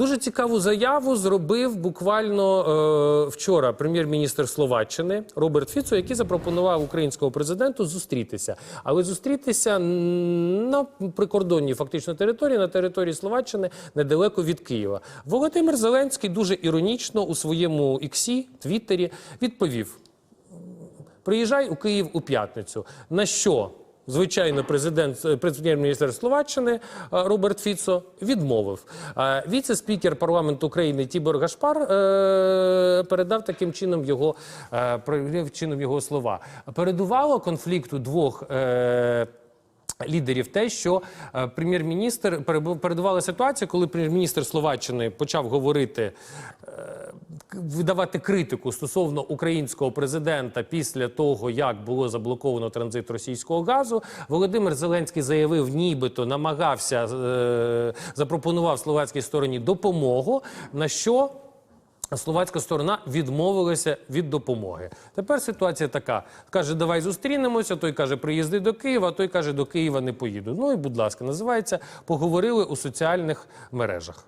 Дуже цікаву заяву зробив буквально е, вчора прем'єр-міністр Словаччини Роберт Фіцо, який запропонував українському президенту зустрітися, але зустрітися на прикордонній фактично території, на території Словаччини недалеко від Києва. Володимир Зеленський дуже іронічно у своєму іксі, твіттері відповів: приїжджай у Київ у п'ятницю. На що? Звичайно, президент е, прем'єр-міністр Словаччини е, Роберт Фіцо відмовив. Е, Віце-спікер парламенту України Тібор Гашпар передав таким чином його чином його слова. Передувало конфлікту двох. Лідерів те, що е, прем'єр-міністр передувала ситуація, коли прем'єр-міністр Словаччини почав говорити е, видавати критику стосовно українського президента після того, як було заблоковано транзит російського газу. Володимир Зеленський заявив, нібито намагався е, запропонував словацькій стороні допомогу. На що Словацька сторона відмовилася від допомоги. Тепер ситуація така: каже, давай зустрінемося. Той каже, приїзди до Києва, той каже, до Києва не поїду. Ну і будь ласка, називається поговорили у соціальних мережах.